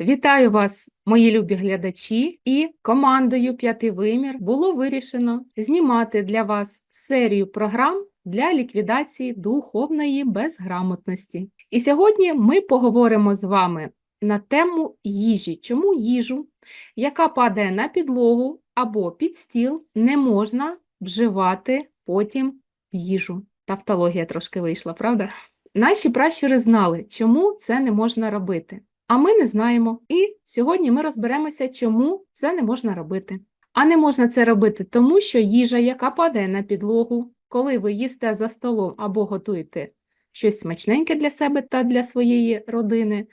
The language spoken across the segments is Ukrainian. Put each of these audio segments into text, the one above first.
Вітаю вас, мої любі глядачі, і командою П'ятий вимір було вирішено знімати для вас серію програм для ліквідації духовної безграмотності. І сьогодні ми поговоримо з вами на тему їжі. Чому їжу, яка падає на підлогу або під стіл, не можна вживати потім в їжу. Тавтологія трошки вийшла, правда? Наші пращури знали, чому це не можна робити. А ми не знаємо. І сьогодні ми розберемося, чому це не можна робити. А не можна це робити, тому що їжа, яка падає на підлогу, коли ви їсте за столом або готуєте щось смачненьке для себе та для своєї родини,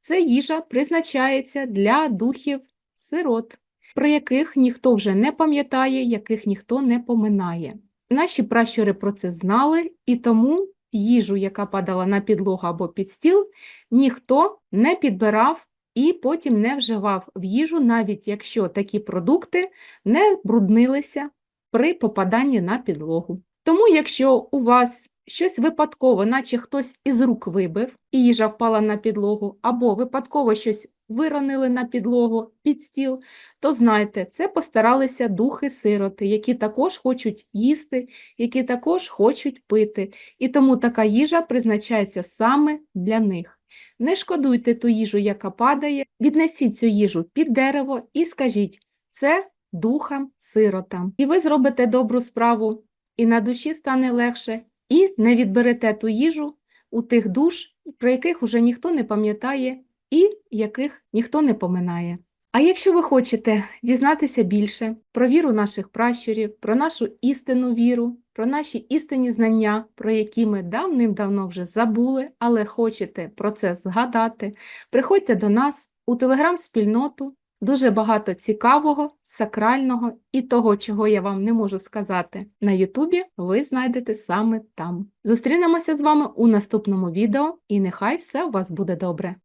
це їжа призначається для духів сирот, про яких ніхто вже не пам'ятає, яких ніхто не поминає. Наші пращури про це знали, і тому їжу, яка падала на підлогу або під стіл, ніхто не підбирав і потім не вживав в їжу, навіть якщо такі продукти не бруднилися при попаданні на підлогу. Тому, якщо у вас щось випадково, наче хтось із рук вибив, і їжа впала на підлогу, або випадково щось виронили на підлогу під стіл, то знайте, це постаралися духи-сироти, які також хочуть їсти, які також хочуть пити. І тому така їжа призначається саме для них. Не шкодуйте ту їжу, яка падає, віднесіть цю їжу під дерево і скажіть, це духам-сиротам. І ви зробите добру справу, і на душі стане легше, і не відберете ту їжу у тих душ, про яких уже ніхто не пам'ятає і яких ніхто не поминає. А якщо ви хочете дізнатися більше про віру наших пращурів, про нашу істинну віру, про наші істинні знання, про які ми давним-давно вже забули, але хочете про це згадати, приходьте до нас у телеграм-спільноту. Дуже багато цікавого, сакрального і того, чого я вам не можу сказати на Ютубі, ви знайдете саме там. Зустрінемося з вами у наступному відео, і нехай все у вас буде добре!